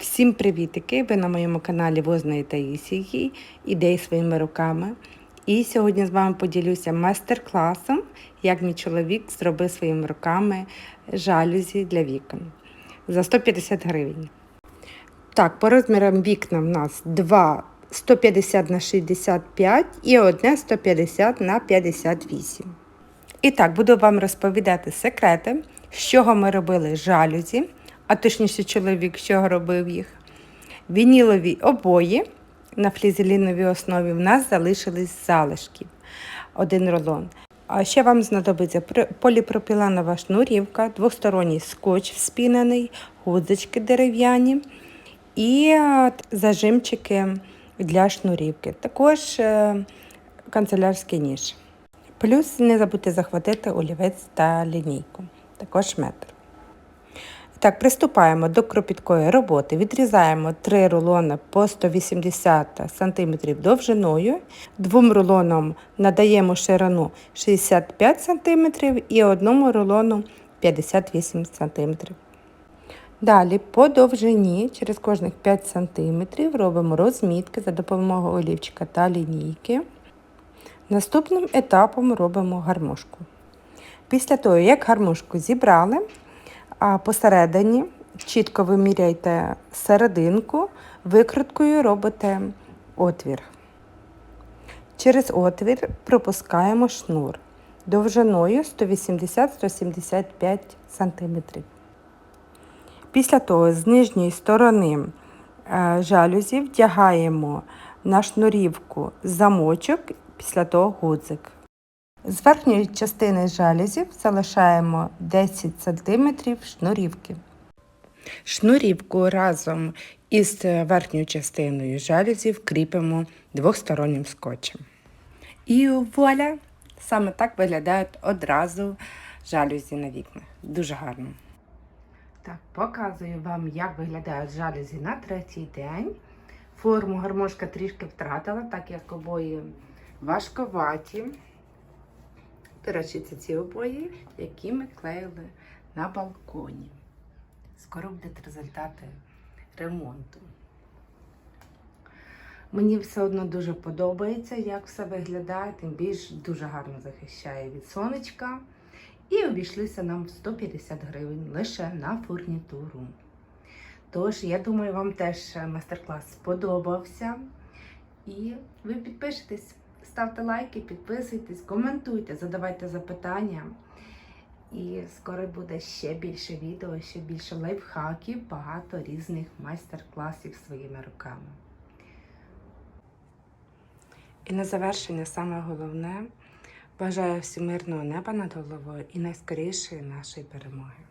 Всім привітики! Ви на моєму каналі Возної Таїсії ідеї своїми руками. І сьогодні з вами поділюся майстер-класом, як мій чоловік зробив своїми руками жалюзі для вікон за 150 гривень. Так, по розмірам вікна в нас два 150 на 65 і одне 150 на 58. І так, буду вам розповідати секрети, з чого ми робили жалюзі, а точніше чоловік, чого робив їх. Вінілові обої на флізеліновій основі в нас залишились залишки. Один рулон. А ще вам знадобиться поліпропіленова шнурівка, двосторонній скотч вспінений, гудзички дерев'яні і зажимчики для шнурівки. Також е, канцелярський ніж. Плюс не забудьте захватити олівець та лінійку, також метр. Так, приступаємо до кропіткої роботи. Відрізаємо три рулони по 180 см довжиною. Двом рулонам надаємо ширину 65 см і одному рулону 58 см. Далі по довжині через кожних 5 см робимо розмітки за допомогою олівчика та лінійки. Наступним етапом робимо гармошку. Після того, як гармошку зібрали, а посередині чітко виміряйте серединку, викруткою робите отвір. Через отвір пропускаємо шнур довжиною 180-175 см. Після того з нижньої сторони жалюзі вдягаємо на шнурівку замочок, після того гудзик. З верхньої частини жалюзів залишаємо 10 см шнурівки. Шнурівку разом із верхньою частиною жалюзів кріпимо двостороннім скотчем. І вуаля! Саме так виглядають одразу жалюзі на вікнах. Дуже гарно. Так, показую вам, як виглядають жалюзі на третій день. Форму гармошка трішки втратила, так як обої важковаті. До речі, це ці обої, які ми клеїли на балконі. Скоро будуть результати ремонту. Мені все одно дуже подобається, як все виглядає, тим більш дуже гарно захищає від сонечка. І обійшлися нам в 150 гривень лише на фурнітуру. Тож, я думаю, вам теж майстер-клас сподобався. І ви підпишетесь. Ставте лайки, підписуйтесь, коментуйте, задавайте запитання. І скоро буде ще більше відео, ще більше лайфхаків, багато різних майстер-класів своїми руками. І на завершення саме головне бажаю всім мирного неба над головою і найскорішої нашої перемоги.